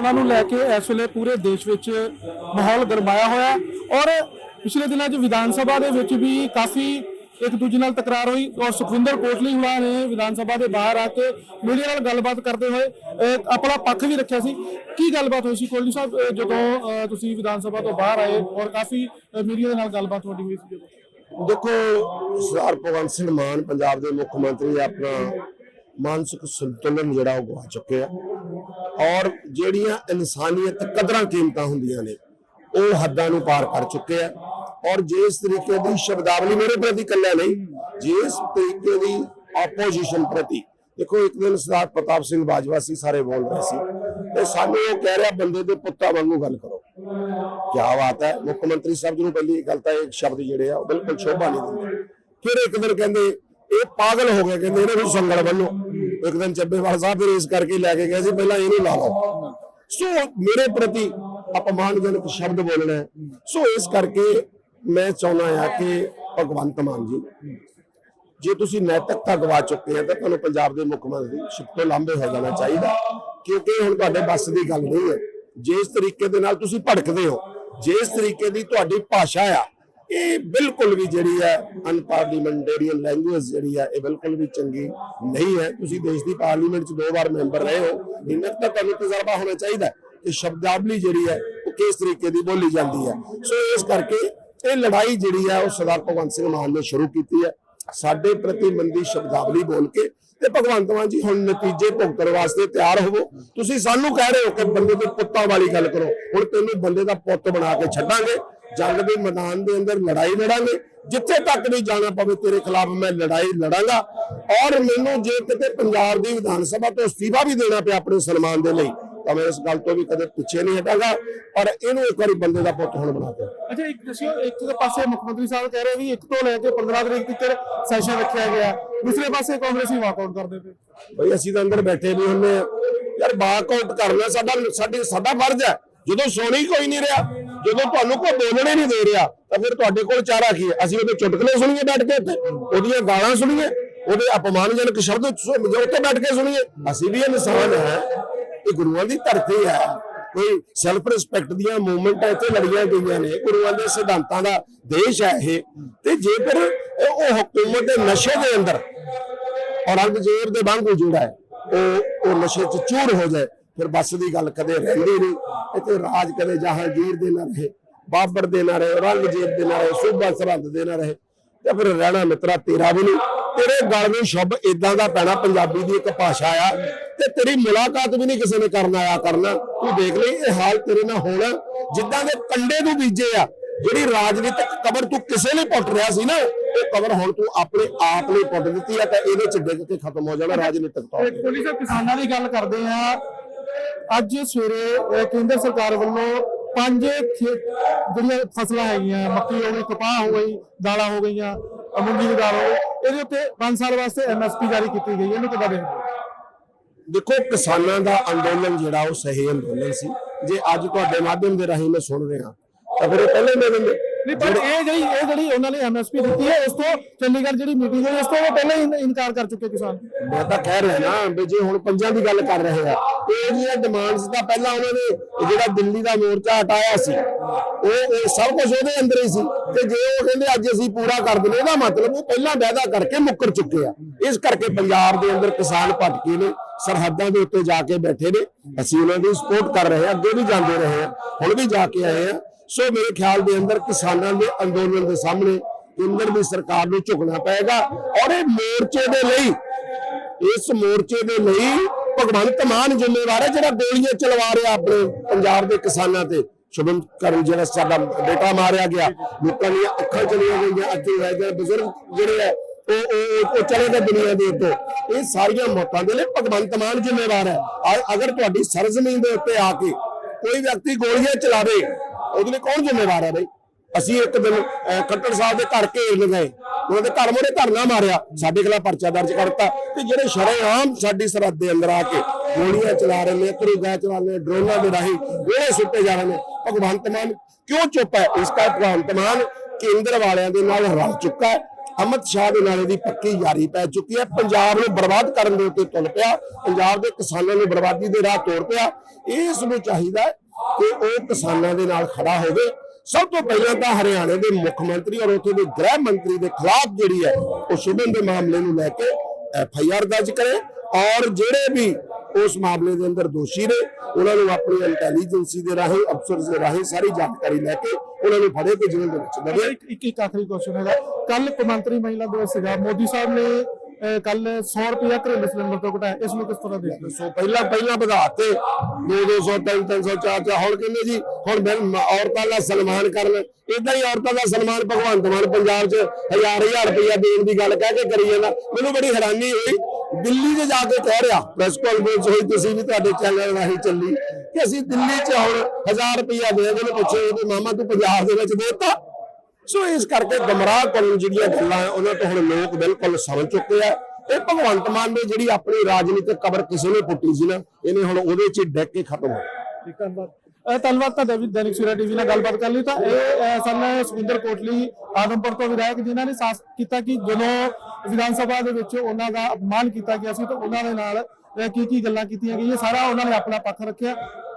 ਚੋਣਾਂ ਨੂੰ ਲੈ ਕੇ ਇਸ ਵੇਲੇ ਪੂਰੇ ਦੇਸ਼ ਵਿੱਚ ਮਾਹੌਲ ਗਰਮਾਇਆ ਹੋਇਆ ਔਰ ਪਿਛਲੇ ਦਿਨਾਂ 'ਚ ਵਿਧਾਨ ਸਭਾ ਦੇ ਵਿੱਚ ਵੀ ਕਾਫੀ ਇੱਕ ਦੂਜੇ ਨਾਲ ਤਕਰਾਰ ਹੋਈ ਔਰ ਸੁਖਵਿੰਦਰ ਕੋਟਲੀ ਹੁਣਾਂ ਨੇ ਵਿਧਾਨ ਸਭਾ ਦੇ ਬਾਹਰ ਆ ਕੇ ਮੀਡੀਆ ਨਾਲ ਗੱਲਬਾਤ ਕਰਦੇ ਹੋਏ ਆਪਣਾ ਪੱਖ ਵੀ ਰੱਖਿਆ ਸੀ। ਕੀ ਗੱਲਬਾਤ ਹੋਈ ਸੀ ਕੋਟਲੀ ਸਾਹਿਬ ਜਦੋਂ ਤੁਸੀਂ ਵਿਧਾਨ ਸਭਾ ਤੋਂ ਬਾਹਰ ਆਏ ਔਰ ਕਾਫੀ ਮੀਡੀਆ ਦੇ ਨਾਲ ਗੱਲਬਾਤ ਤੁਹਾਡੀ ਹੋਈ ਸੀ ਦੇਖੋ, ਸਰਦਾਰ ਭਗਵੰਤ ਸਿੰਘ ਮਾਨ ਪੰਜਾਬ ਦੇ ਮੁੱਖ ਮੰਤਰੀ ਆਪਣਾ ਮਾਨਸਿਕ ਸੰਤੁਲਨ ਜਿਹੜਾ ਉਹ ਗਵਾ ਚੁੱਕੇ ਆ। ਔਰ ਜਿਹੜੀਆਂ ਇਨਸਾਨੀਅਤ ਕਦਰਾਂ ਕੀਮਤਾਂ ਹੁੰਦੀਆਂ ਨੇ, ਉਹ ਹੱਦਾਂ ਨੂੰ ਪਾਰ ਕਰ ਚੁੱਕੇ ਆ। ਔਰ ਜਿਸ ਤਰੀਕੇ ਦੀ ਸ਼ਬਦਾਵਲੀ ਮੇਰੇ ਪ੍ਰਤੀ ਕੱਲਾ ਨਹੀਂ, ਜਿਸ ਤਰੀਕੇ ਦੀ ਆਪੋਜੀਸ਼ਨ ਪ੍ਰਤੀ। ਦੇਖੋ, ਇੱਕ ਦਿਨ ਸਰਦਾਰ ਪ੍ਰਤਾਪ ਸਿੰਘ ਬਾਜਵਾ ਸੀ, ਸਾਰੇ ਬੋਲ ਰਹੇ ਸੀ। ਤੇ ਸਾਨੂੰ ਉਹ ਕਹਿ ਰਿਹਾ, ਬੰਦੇ ਦੇ ਪੁੱਤਾਂ ਵਾਂਗੂ ਗੱਲ ਕਰੋ। ਕਿਆ ਬਾਤ ਹੈ, ਮੁੱਖ ਮੰਤਰੀ ਸਾਹਿਬ ਜੀ ਨੂੰ ਪਹਿਲੀ ਗੱਲ ਤਾਂ ਇਹ ਸ਼ਬਦ ਜਿਹੜੇ ਆ, ਉਹ ਬਿਲਕੁਲ ਸ਼ੋਭਾ ਨਹੀਂ ਦਿੰਦੇ। ਫਿਰ ਇੱਕ ਦਿਨ ਕਹਿੰਦੇ, ਇਹ ਪਾਗਲ ਹੋ ਗਏ, ਕਹਿੰਦੇ ਇਹਨੇ ਵੀ ਸੰਗਲ ਬੰਨੋ ਇੱਕ ਦਿਨ ਚੱਬੇਵਾਲ ਸਾਹਿਬ ਫਿਰ ਇਸ ਕਰਕੇ ਲੈ ਕੇ ਗਏ ਸੀ, ਪਹਿਲਾਂ ਇਹਨੂੰ ਲਾ ਲਓ। ਸੋ ਮੇਰੇ ਪ੍ਰਤੀ ਅਪਮਾਨਜਨਕ ਸ਼ਬਦ ਬੋਲਣਾ ਸੋ ਇਸ ਕਰਕੇ ਮੈਂ ਚਾਹੁੰਦਾ ਆ ਕਿ ਭਗਵੰਤ ਮਾਨ ਜੀ, ਜੇ ਤੁਸੀਂ ਨੈਤਿਕਤਾ ਗਵਾ ਚੁੱਕੇ ਆ ਤਾਂ ਤੁਹਾਨੂੰ ਪੰਜਾਬ ਦੇ ਮੁੱਖ ਮੰਤਰੀ ਸਿੱਟੋ ਲਾਂਬੇ ਹੋ ਜਾਣਾ ਚਾਹੀਦਾ, ਕਿਉਂਕਿ ਹੁਣ ਤੁਹਾਡੇ ਬੱਸ ਦੀ ਗੱਲ ਨਹੀਂ ਹੈ। ਜਿਸ ਤਰੀਕੇ ਦੇ ਨਾਲ ਤੁਸੀਂ ਭੜਕਦੇ ਹੋ ਜਿਸ ਤਰੀਕੇ ਦੀ ਤੁਹਾਡੀ ਭਾਸ਼ਾ ਆ ਇਹ ਬਿਲਕੁਲ ਵੀ ਜਿਹੜੀ ਹੈ ਅਨਪਾਰਲੀਮੈਂਟੇਰੀਅਨ ਲੈਂਗੁਏਜ ਜਿਹੜੀ ਹੈ ਇਹ ਬਿਲਕੁਲ ਵੀ ਚੰਗੀ ਨਹੀਂ ਹੈ। ਤੁਸੀਂ ਦੇਸ਼ ਦੀ ਪਾਰਲੀਮੈਂਟ 'ਚ ਦੋ ਵਾਰ ਮੈਂਬਰ ਰਹੇ ਹੋ ਇੰਨਾ ਕੁ ਤਾਂ ਤੁਹਾਨੂੰ ਤਜਰਬਾ ਹੋਣਾ ਚਾਹੀਦਾ ਕਿ ਸ਼ਬਦਾਵਲੀ ਜਿਹੜੀ ਹੈ, ਉਹ ਕਿਸ ਤਰੀਕੇ ਦੀ ਬੋਲੀ ਜਾਂਦੀ ਹੈ। ਸੋ ਇਸ ਕਰਕੇ ਇਹ ਲੜਾਈ ਜਿਹੜੀ ਹੈ ਉਹ ਸਰਦਾਰ ਭਗਵੰਤ ਸਿੰਘ ਮਾਨ ਨੇ ਸ਼ੁਰੂ ਕੀਤੀ ਹੈ। ਸਾਡੇ ਪ੍ਰਤੀ ਮੰਦੀ ਸ਼ਬਦਾਵਲੀ ਬੋਲ ਕੇ ਤੇ ਭਗਵੰਤ ਮਾਨ ਜੀ ਹੁਣ ਨਤੀਜੇ ਭੁਗਤਣ ਵਾਸਤੇ ਤਿਆਰ ਹੋਵੋ। ਤੁਸੀਂ ਸਾਨੂੰ ਕਹਿ ਰਹੇ ਹੋ ਕਿ ਬੰਦੇ ਦੇ ਪੁੱਤਾਂ ਵਾਲੀ ਗੱਲ ਕਰੋ। ਹੁਣ ਤੈਨੂੰ ਬੰਦੇ ਦਾ ਪੁੱਤ ਬਣਾ ਕੇ ਛੱਡਾਂਗੇ। ਜੰਗ ਦੇ ਮੈਦਾਨ ਦੇ ਅੰਦਰ ਲੜਾਈ ਲੜਾਂਗੇ ਜਿੱਥੇ ਤੱਕ ਵੀ ਜਾਣਾ ਪਵੇ ਤੇਰੇ ਖਿਲਾਫ ਮੈਂ ਲੜਾਈ ਲੜਾਂਗਾ। ਔਰ ਮੈਨੂੰ ਜੇ ਕਿਤੇ ਪੰਜਾਬ ਦੀ ਵਿਧਾਨ ਸਭਾ ਤੋਂ ਅਸਤੀਫਾ ਵੀ ਦੇਣਾ ਪਿਆ ਆਪਣੇ ਸਨਮਾਨ ਦੇ ਲਈ ਤਾਂ ਮੈਂ ਇਸ ਗੱਲ ਤੋਂ ਵੀ ਕਦੇ ਪਿੱਛੇ ਨਹੀਂ ਹਟਾਂਗਾ ਪਰ ਇਹਨੂੰ ਇੱਕ ਵਾਰੀ ਬੰਦੇ ਦਾ ਪੁੱਤ ਹੁਣ ਬਣਾ ਕੇ ਅੱਛਾ ਇੱਕ ਦੱਸਿਓ ਇੱਕ ਦੇ ਪਾਸੇ ਮੁੱਖ ਮੰਤਰੀ ਸਾਹਿਬ ਕਹਿ ਰਹੇ ਵੀ ਇੱਕ ਤੋਂ ਲੈ ਕੇ 15 ਤਰੀਕ ਤੱਕ ਸੈਸ਼ਨ ਰੱਖਿਆ ਗਿਆ। ਦੂਸਰੇ ਪਾਸੇ ਕਾਂਗਰਸੀ ਵਾਕਆਊਟ ਕਰਦੇ ਪਏ। ਬਈ ਅਸੀਂ ਤਾਂ ਅੰਦਰ ਬੈਠੇ ਵੀ ਹੁੰਨੇ ਯਾਰ ਬਾਕਆਊਟ ਕਰਨਾ ਸਾਡਾ ਸਾਡੀ ਸਾਡਾ ਫਰਜ਼ ਹੈ। ਜਦੋਂ ਸੋਣੀ ਕੋਈ ਨਹੀਂ ਰਿਹਾ ਜਦੋਂ ਤੁਹਾਨੂੰ ਕੋਈ ਬੋਲਣੇ ਨਹੀਂ ਦੇ ਰਿਹਾ, ਤਾਂ ਫਿਰ ਤੁਹਾਡੇ ਕੋਲ ਚਾਰਾ ਕੀ ਹੈ? ਅਸੀਂ ਉਹਦੇ ਚੁਟਕਲੇ ਸੁਣੀਏ ਬੈਠ ਕੇ ਉੱਥੇ ਉਹਦੀਆਂ ਗਾਲਾਂ ਸੁਣੀਏ, ਉਹਦੇ ਅਪਮਾਨਜਨਕ ਸ਼ਬਦ ਸੁ- ਉੱਥੇ ਬੈਠ ਕੇ ਸੁਣੀਏ। ਅਸੀਂ ਵੀ ਇਨਸਾਨ ਹੈ, ਇਹ ਗੁਰੂਆਂ ਦੀ ਧਰਤੀ ਹੈ। ਕੋਈ ਸੈਲਫ ਰਿਸਪੈਕਟ ਦੀਆਂ ਮੂਵਮੈਂਟਾਂ ਇੱਥੇ ਲੜੀਆਂ ਗਈਆਂ ਨੇ, ਗੁਰੂਆਂ ਦੇ ਸਿਧਾਂਤਾਂ ਦਾ ਦੇਸ਼ ਹੈ ਇਹ। ਤੇ ਜੇਕਰ ਉਹ ਹਕੂਮਤ ਦੇ ਨਸ਼ੇ ਦੇ ਅੰਦਰ ਔਰੰਗਜ਼ੇਬ ਦੇ ਵਾਂਗੂ ਜਿਹੜਾ ਹੈ, ਉਹ ਉਹ ਨਸ਼ੇ 'ਚ ਚੂਰ ਹੋ ਜਾਏ ਫਿਰ ਬੱਸ ਦੀ ਗੱਲ ਕਦੇ ਰਹਿੰਦੀ ਨਹੀਂ, ਇੱਥੇ ਰਾਜ ਕਦੇ ਜਹਾਂਗੀਰ ਦੇ ਨਾ ਰਹੇ, ਬਾਬਰ ਦੇ ਨਾ ਰਹੇ, ਔਰੰਗਜ਼ੇਬ ਦੇ ਨਾ ਰਹੇ, ਸੂਬਾ ਸਰਹੰਦ ਦੇ ਨਾ ਰਹੇ, ਤੇ ਫਿਰ ਰਹਿਣਾ ਮਿੱਤਰਾ ਤੇਰਾ ਵੀ ਨਹੀਂ। ਤੇਰੇ ਗਲ ਨੂੰ ਸ਼ਬਦ ਇਦਾਂ ਦਾ ਪੈਣਾ, ਪੰਜਾਬੀ ਦੀ ਇੱਕ ਭਾਸ਼ਾ ਆ, ਤੇ ਤੇਰੀ ਮੁਲਾਕਾਤ ਵੀ ਨਹੀਂ ਕਿਸੇ ਨੇ ਕਰਨ ਆਇਆ ਕਰਨਾ। ਤੂੰ ਦੇਖ ਲਈ, ਇਹ ਹਾਲ ਤੇਰੇ ਨਾਲ ਹੋਣਾ, ਜਿੱਦਾਂ ਦੇ ਕੰਡੇ ਨੂੰ ਬੀਜੇ ਆ, ਜਿਹੜੀ ਰਾਜਨੀਤਿਕ ਕਬਰ ਤੂੰ ਕਿਸੇ ਨੇ ਪੁੱਟ ਰਿਹਾ ਸੀ ਨਾ, ਉਹ ਕਬਰ ਹੁਣ ਤੂੰ ਆਪਣੇ ਆਪ ਨੇ ਪੁੱਟ ਦਿੱਤੀ ਆ, ਤਾਂ ਇਹਦੇ ਚ ਡਿੱਗ ਕੇ ਖਤਮ ਹੋ ਜਾਣਾ ਰਾਜਨੀਤਿਕ ਤੌਰ ਤੇ। ਕੋਲੀ ਕਿਸਾਨਾਂ ਦੀ ਗੱਲ ਕਰਦੇ ਆ ਅੱਜ ਸਵੇਰੇ ਕੇਂਦਰ ਸਰਕਾਰ ਵੱਲੋਂ ਪੰਜ ਜਿਹੜੀਆਂ ਫਸਲਾਂ ਹੈਗੀਆਂ, ਮੱਕੀ ਹੋ ਗਈ, ਕਪਾਹ ਹੋ ਗਈ, ਦਾਲਾਂ ਹੋ ਗਈਆਂ ਮੂੰਗੀ ਦੀ ਦਾਲ ਹੋ ਗਈ, ਇਹਦੇ ਉੱਤੇ 5 ਸਾਲ ਵਾਸਤੇ ਐਮਐਸਪੀ ਜਾਰੀ ਕੀਤੀ ਗਈ ਇਹਨੂੰ ਕਿੱਦਾਂ ਦੇਖਦੇ ਦੇਖੋ, ਕਿਸਾਨਾਂ ਦਾ ਅੰਦੋਲਨ ਜਿਹੜਾ ਉਹ ਸਹੀ ਅੰਦੋਲਨ ਸੀ। ਜੇ ਅੱਜ ਤੁਹਾਡੇ ਮਾਧਿਅਮ ਦੇ ਰਾਹੀਂ ਮੈਂ ਸੁਣ ਰਿਹਾ, ਤਾਂ ਫਿਰ ਇਹ ਪਹਿਲੇ ਦੇ ਦਿੰਦੇ ਨਹੀਂ ਪਰ ਇਹ ਜਿਹੜੀ ਇਹ ਜਿਹੜੀ ਉਹਨਾਂ ਨੇ ਐਮਐਸਪੀ ਦਿੱਤੀ ਹੈ ਇਸ ਤੋਂ ਚੰਡੀਗੜ੍ਹ ਜਿਹੜੀ ਮੀਟਿੰਗ ਹੋਈ ਇਸ ਤੋਂ ਉਹ ਪਹਿਲਾਂ ਹੀ ਇਨ- ਇਨਕਾਰ ਕਰ ਚੁੱਕੇ ਕਿਸਾਨ। ਮੈਂ ਤਾਂ ਕਹਿ ਰਿਹਾ ਨਾ ਵੀ ਜੇ ਹੁਣ ਪੰਜਾਂ ਦੀ ਗੱਲ ਕਰ ਰਹੇ ਆ ਇਹ ਜੀਆਂ ਡਿਮਾਂਡਸ ਦਾ ਪਹਿਲਾਂ ਉਹਨਾਂ ਨੇ ਇਹ ਜਿਹੜਾ ਦਿੱਲੀ ਦਾ ਮੋਰਚਾ ਹਟਾਇਆ ਸੀ ਉਹ ਉਹ ਸਭ ਕੁਝ ਉਹਦੇ ਅੰਦਰ ਹੀ ਸੀ। ਤੇ ਜੇ ਉਹ ਕਹਿੰਦੇ ਅੱਜ ਅਸੀਂ ਪੂਰਾ ਕਰ ਦਿੰਦੇ ਇਹਦਾ ਮਤਲਬ ਉਹ ਪਹਿਲਾਂ ਵਾਅਦਾ ਕਰਕੇ ਮੁੱਕਰ ਚੁੱਕੇ ਆ। ਇਸ ਕਰਕੇ ਪੰਜਾਬ ਦੇ ਅੰਦਰ ਕਿਸਾਨ ਭਟਕੇ ਨੇ ਸਰਹੱਦਾਂ ਦੇ ਉੱਤੇ ਜਾ ਕੇ ਬੈਠੇ ਨੇ। ਅਸੀਂ ਉਹਨਾਂ ਦੀ ਸਪੋਰਟ ਕਰ ਰਹੇ ਹਾਂ ਅੱਗੇ ਵੀ ਜਾਂਦੇ ਰਹੇ ਹਾਂ ਹੁਣ ਵੀ ਜਾ ਕੇ ਆਏ ਆ। ਸੋ ਮੇਰੇ ਖਿਆਲ ਦੇ ਅੰਦਰ ਕਿਸਾਨਾਂ ਦੇ ਅੰਦੋਲਨ ਦੇ ਸਾਹਮਣੇ ਕੇਂਦਰ ਦੀ ਸਰਕਾਰ ਨੂੰ ਝੁਕਣਾ ਪਏਗਾ ਔਰ ਇਹ ਮੋਰਚੇ ਦੇ ਲਈ, ਇਸ ਮੋਰਚੇ ਦੇ ਲਈ ਭਗਵੰਤ ਮਾਨ ਜ਼ਿੰਮੇਵਾਰ ਹੈ, ਜਿਹੜਾ ਗੋਲੀਆਂ ਚਲਵਾ ਰਿਹਾ ਆਪਣੇ ਪੰਜਾਬ ਦੇ ਕਿਸਾਨਾਂ ਤੇ। ਸ਼ੁਭਮ ਕਰਨ ਜਿਹੜਾ ਸਾਡਾ ਬੇਟਾ ਮਾਰਿਆ ਗਿਆ ਲੋਕਾਂ ਦੀਆਂ ਅੱਖਾਂ ਚਲੀਆਂ ਗਈਆਂ ਅੱਗੇ ਹੈ ਜਿਹੜੇ ਬਜ਼ੁਰਗ ਜਿਹੜੇ ਹੈ ਉਹ ਉਹ ਚਲੇ ਗਏ ਦੁਨੀਆ ਦੇ ਉੱਤੇ। ਇਹ ਸਾਰੀਆਂ ਮੌਤਾਂ ਦੇ ਲਈ ਭਗਵੰਤ ਮਾਨ ਜ਼ਿੰਮੇਵਾਰ ਹੈ। ਅਗਰ ਤੁਹਾਡੀ ਸਰਜ਼ਮੀਨ ਦੇ ਉੱਤੇ ਆ ਕੇ ਕੋਈ ਵਿਅਕਤੀ ਗੋਲੀਆਂ ਚਲਾਵੇ ਉਹਦੇ ਲਈ ਕੌਣ ਜ਼ਿੰਮੇਵਾਰ ਹੈ ਬਈ? ਅਸੀਂ ਇੱਕ ਦਿਨ ਖੱਟੜ ਸਾਹਿਬ ਦੇ ਘਰ ਘੇਰ ਲਗਾਏ ਉਹਨਾਂ ਦੇ ਘਰ ਮੋਰੇ ਧਰਨਾ ਮਾਰਿਆ। ਸਾਡੇ ਖਿਲਾਫ ਪਰਚਾ ਦਰਜ ਕਰਤਾ ਤੇ ਜਿਹੜੇ ਸ਼ਰੇਆਮ ਸਾਡੀ ਸਰਹੱਦ ਦੇ ਅੰਦਰ ਆ ਕੇ ਗੋਲੀਆਂ ਚਲਾ ਰਹੇ ਨੇ ਤਰੂ ਚਲਾ ਰਹੇ ਡਰੋਨਾਂ ਦੇ ਰਾਹੀਂ ਗੋਲੇ ਸੁੱਟੇ ਜਾ ਰਹੇ ਨੇ, ਭਗਵੰਤ ਮਾਨ ਕਿਉਂ ਚੁੱਪ ਹੈ? ਇਸ ਦਾ ਭਗਵੰਤ ਮਾਨ ਕੇਂਦਰ ਵਾਲਿਆਂ ਦੇ ਨਾਲ ਰਲ ਚੁੱਕਾ ਹੈ। ਅਮਿਤ ਸ਼ਾਹ ਦੇ ਨਾਲ ਇਹਦੀ ਪੱਕੀ ਯਾਰੀ ਪੈ ਚੁੱਕੀ ਹੈ। ਪੰਜਾਬ ਨੂੰ ਬਰਬਾਦ ਕਰਨ ਦੇ ਉੱਤੇ ਤੁਲ ਪਿਆ। ਪੰਜਾਬ ਦੇ ਕਿਸਾਨਾਂ ਨੂੰ ਬਰਬਾਦੀ ਦੇ ਰਾਹ ਤੋੜ ਪਿਆ। ਇਸ ਨੂੰ ਚਾਹੀਦਾ ਕਿ ਉਹ ਕਿਸਾਨਾਂ ਦੇ ਨਾਲ ਖੜਾ ਹੋਵੇ, ਸਭ ਤੋਂ ਪਹਿਲਾਂ ਤਾਂ ਹਰਿਆਣੇ ਦੇ ਮੁੱਖ ਮੰਤਰੀ ਔਰ ਉੱਥੇ ਦੇ ਗ੍ਰਹਿ ਮੰਤਰੀ ਦੇ ਖਿਲਾਫ ਜਿਹੜੀ ਹੈ, ਉਹ ਸ਼ੁਭਨ ਦੇ ਮਾਮਲੇ ਨੂੰ ਲੈ ਕੇ ਐਫ ਆਈ ਆਰ ਦਰਜ ਕਰੇ ਔਰ ਜਿਹੜੇ ਵੀ ਉਸ ਮਾਮਲੇ ਦੇ ਅੰਦਰ ਦੋਸ਼ੀ ਨੇ, ਉਹਨਾਂ ਨੂੰ ਆਪਣੀ ਇੰਟੈਲੀਜੈਂਸੀ ਦੇ ਰਾਹੀਂ ਅਫਸਰ ਦੇ ਰਾਹੀਂ ਸਾਰੀ ਜਾਣਕਾਰੀ ਲੈ ਕੇ ਉਹਨਾਂ ਨੂੰ ਫੜੇ ਤੇ ਜੇਲ੍ਹ ਦੇ ਵਿੱਚ ਦਵੇ ਇੱਕ ਇੱਕ ਆਖਰੀ ਕੁਐਸਚਨ ਹੈਗਾ। ਕੱਲ ਕੌਮਾਂਤਰੀ ਮਹਿਲਾ ਦਿਵਸ ਸੀਗਾ। ਮੋਦੀ ਸਾਹਿਬ ਨੇ ਕੱਲ 100 ਰੁਪਏ ਘਰੇਲੂ ਸਿਲੰਡਰ ਤੋਂ ਘਟਾਇਆ ਇਸ ਨੂੰ ਕਿਸ ਤਰ੍ਹਾਂ ਦੇਖਦੇ ਹੋ? ਸੋ ਪਹਿਲਾਂ ਪਹਿਲਾਂ ਵਧਾਤੇ 200 300 400 ਹੁਣ ਕਹਿੰਦੇ ਜੀ? ਹੁਣ ਮੈਂ ਔਰਤਾਂ ਦਾ ਸਨਮਾਨ ਕਰਨ। ਇਦਾਂ ਹੀ ਔਰਤਾਂ ਦਾ ਸਨਮਾਨ ਭਗਵੰਤ ਮਾਨ ਪੰਜਾਬ 'ਚ ਹਜ਼ਾਰ ਹਜ਼ਾਰ ਰੁਪਇਆ ਦੇਣ ਦੀ ਗੱਲ ਕਹਿ ਕੇ ਕਰੀ ਜਾਂਦਾ। ਮੈਨੂੰ ਬੜੀ ਹੈਰਾਨੀ ਹੋਈ। ਦਿੱਲੀ 'ਚ ਜਾ ਕੇ ਕਹਿ ਰਿਹਾ ਪ੍ਰੈਸ ਕਾਨਫਰੰਸ ਹੋਈ, ਤੁਸੀਂ ਵੀ ਤੁਹਾਡੇ ਚੈਨਲ ਰਾਹੀਂ ਚੱਲੀ ਕਿ ਅਸੀਂ ਦਿੱਲੀ 'ਚ ਹੁਣ ਹਜ਼ਾਰ ਰੁਪਇਆ ਦੇ ਦੇਣ ਪੁੱਛੇ ਉਹਦੇ ਮਾਮਾ ਤੂੰ ਪੰਜਾਬ ਦੇ ਵਿੱਚ ਦੇਤਾ? ਸੋ ਇਸ ਕਰਕੇ ਗਮਰਾਹ ਕਰਨ ਜਿਹੜੀਆਂ ਗੱਲਾਂ ਉਹਨਾਂ ਤੋਂ ਹੁਣ ਲੋਕ ਬਿਲਕੁਲ ਸਮਝ ਚੁੱਕੇ ਆ। ਇਹ ਭਗਵੰਤ ਮਾਨ ਨੇ ਜਿਹੜੀ ਆਪਣੀ ਰਾਜਨੀਤਿਕ ਕਬਰ ਕਿਸੇ ਨੇ ਪੁੱਟੀ ਸੀ ਨਾ, ਇਹਨੇ ਹੁਣ ਉਹਦੇ 'ਚ ਹੀ ਕੇ ਖਤਮ ਹੋ ਠੀਕ, ਧੰਨਵਾਦ। ਧੰਨਵਾਦ ਤੁਹਾਡਾ ਵੀ, ਦੈਨਿਕ ਸਵੇਰਾ ਟੀਵੀ ਨਾਲ ਗੱਲਬਾਤ ਕਰ ਲਈ ਤਾਂ ਇਹ ਸਨ ਸੁਖਿੰਦਰ ਕੋਟਲੀ, ਆਦਮਪੁਰ ਤੋਂ ਵਿਧਾਇਕ ਜਿਨ੍ਹਾਂ ਨੇ ਸਾਫ਼ ਕੀਤਾ ਕਿ ਜਦੋਂ ਵਿਧਾਨ ਸਭਾ ਦੇ ਵਿੱਚ ਉਹਨਾਂ ਦਾ ਅਪਮਾਨ ਕੀਤਾ ਗਿਆ ਸੀ ਤਾਂ ਉਹਨਾਂ ਦੇ ਨਾਲ ਕੀ ਕੀ ਗੱਲਾਂ ਕੀਤੀਆਂ ਗਈਆਂ, ਸਾਰਾ ਉਹਨਾਂ ਨੇ ਆਪਣਾ ਪੱਖ ਰੱਖਿਆ।